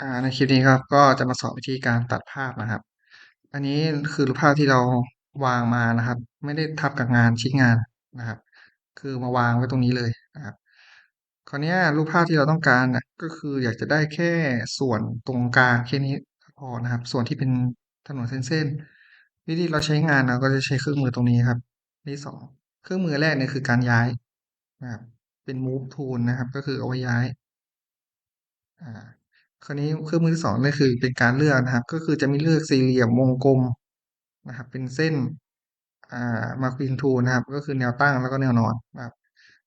อ่าในคลิปนี้ครับก็จะมาสอนวิธีการตัดภาพนะครับ อันนี้คือรูปภาพที่เราวางมานะครับ ไม่ได้ทับกับงานชิ้นงานนะครับ คือมาวางไว้ตรงนี้เลยนะครับคราวนี้รูปภาพที่เราต้องการนะก็คืออยากจะได้แค่ส่วนตรงกลางแค่นี้พอนะครับ ส่วนที่เป็นถนนเส้นๆวิธีเราใช้งานเราก็จะใช้เครื่องมือตรงนี้ครับที่สองเครื่องมือแรกเนี่ยคือการย้ายนะครับเป็น move tool นะครับ ก็คือเอาไว้ย้ายอ่า คราวนี้เครื่องมือที่สองนี่คือเป็นการเลือกนะครับ ก็คือจะมีเลือกสี่เหลี่ยมวงกลมนะครับ เป็นเส้นอ่ามาร์กินทูนะครับ ก็คือแนวตั้งแล้วก็แนวนอนนะครับ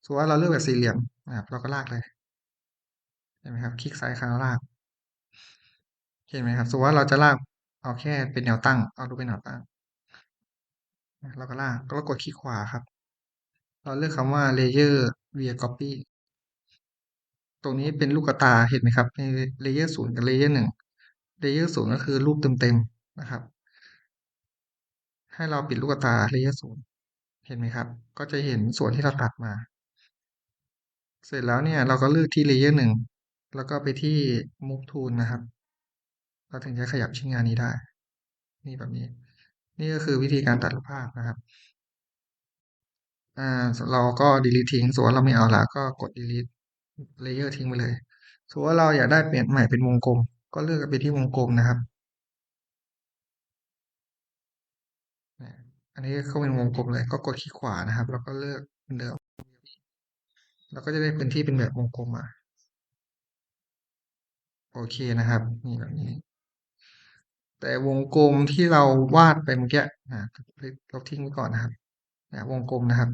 สมมติว่าเราเลือกแบบสี่เหลี่ยมนะครับ เราก็ลากเลยเห็นไหมครับ คลิกซ้ายค้างลาก เห็นไหมครับสมมติว่าเราจะลากเอาแค่เป็นแนวตั้ง เอาดูเป็นแนวตั้งเราก็ลากแล้วกดคลิกขวาครับ เราเลือกคำว่า layer via copy รงนี้เป็นลูกตาเห็นไหมครับในเลเยอร์ศูนย์กับเลเยอร์หนึ่งเลเยอร์ศูนย์ก็คือรูปเต็มๆนะครับ ให้เราปิดลูกตาเลเยอร์ศูนย์เห็นไหมครับ ก็จะเห็นส่วนที่เราตัดมา เสร็จแล้วเนี่ยเราก็เลือกที่เลเยอร์หนึ่งแล้วก็ไปที่ move tool นะครับ เราถึงจะขยับชิ้นงานนี้ได้ นี่แบบนี้ นี่ก็คือวิธีการตัดรูปภาพนะครับอ่าเราก็ delete ทิ้งส่วนเราไม่เอาละก็กด delete layer ทิ้งไปเลยสมมติว่าเราอยากได้เปลี่ยนใหม่เป็นวงกลม ก็เลือกไปที่วงกลมนะครับ อันนี้เข้าเป็นวงกลมเลย ก็กดคลิกขวานะครับ แล้วก็เลือกเดิมเราก็จะได้พื้นที่เป็นแบบวงกลมมาโอเคนะครับ นี่แบบนี้ แต่วงกลมที่เราวาดไปเมื่อกี้นะเราทิ้งไว้ก่อนนะครับนะวงกลมนะครับ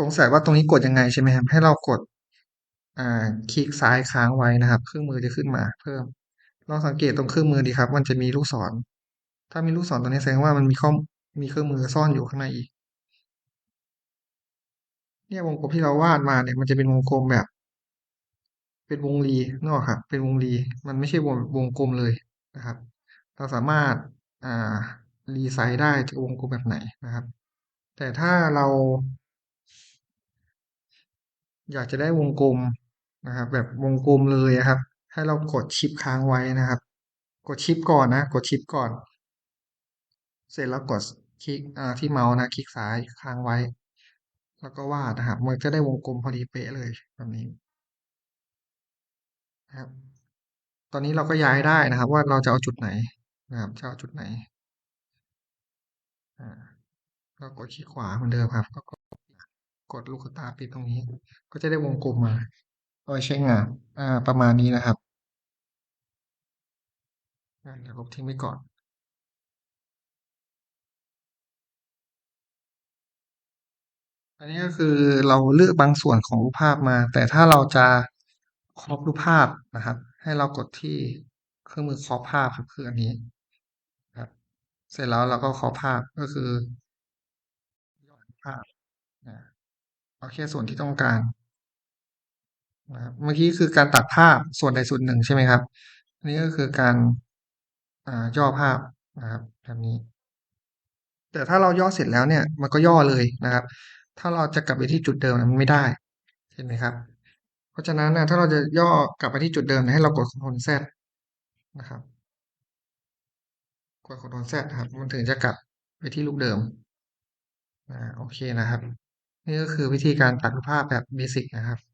สงสัยว่าตรงนี้กดยังไงใช่ไหมครับให้เรากด คลิกซ้ายค้างไว้นะครับ เครื่องมือจะขึ้นมาเพิ่มลองสังเกตตรงเครื่องมือดีครับ มันจะมีลูกศร ถ้ามีลูกศรตรงนี้แสดงว่ามันมีข้อมีเครื่องมือซ่อนอยู่ข้างในอีก เนี่ยวงกลมที่เราวาดมาเนี่ยมันจะเป็นวงกลมแบบ เป็นวงรีนออกครับเป็นวงรีมันไม่ใช่วงวงกลมเลยนะครับ เราสามารถอ่ารีไซส์ได้จะวงกลมแบบไหนนะครับ แต่ถ้าเรา อยากจะได้วงกลม นะครับ แบบวงกลมเลยครับ ให้เรากดชิปค้างไว้นะครับ กดชิปก่อนนะ กดชิปก่อน เสร็จแล้วกดคลิกที่เมาส์นะ คลิกซ้ายค้างไว้ แล้วก็วาดนะครับ มันจะได้วงกลมพอดีเป๊ะเลยแบบนี้นะครับ ตอนนี้เราก็ย้ายได้นะครับ ว่าเราจะเอาจุดไหนนะครับจะเอาจุดไหนอ่าก็กดคลิกขวาเหมือนเดิมครับ ก็กดลูกตาปิดตรงนี้ ก็จะได้วงกลมมา ไว้ใช้งาน อ่า ประมาณนี้นะครับเดี๋ยวลบทิ้งไว้ก่อน อันนี้ก็คือเราเลือกบางส่วนของรูปภาพมา แต่ถ้าเราจะครอบรูปภาพนะครับ ให้เรากดที่เครื่องมือครอบภาพครับคืออันนี้ครับ เสร็จแล้วเราก็ครอบภาพก็คือย่อภาพนะเอาแค่ส่วนที่ต้องการ นะครับเมื่อกี้คือการตัดภาพส่วนใดส่วนหนึ่งใช่ไหมครับอันนี้ก็คือการอ่าย่อภาพนะครับแบบนี้ แต่ถ้าเราย่อเสร็จแล้วเนี่ย มันก็ย่อเลยนะครับ ถ้าเราจะกลับไปที่จุดเดิมมันไม่ได้เห็นไหมครับ เพราะฉะนั้นนะถ้าเราจะย่อกลับไปที่จุดเดิมให้เรากด Ctrl Z นะครับ กด Ctrl Z ครับ มันถึงจะกลับไปที่รูปเดิมอ่าโอเคนะครับ นี่ก็คือวิธีการตัดรูปภาพแบบเบสิกนะครับ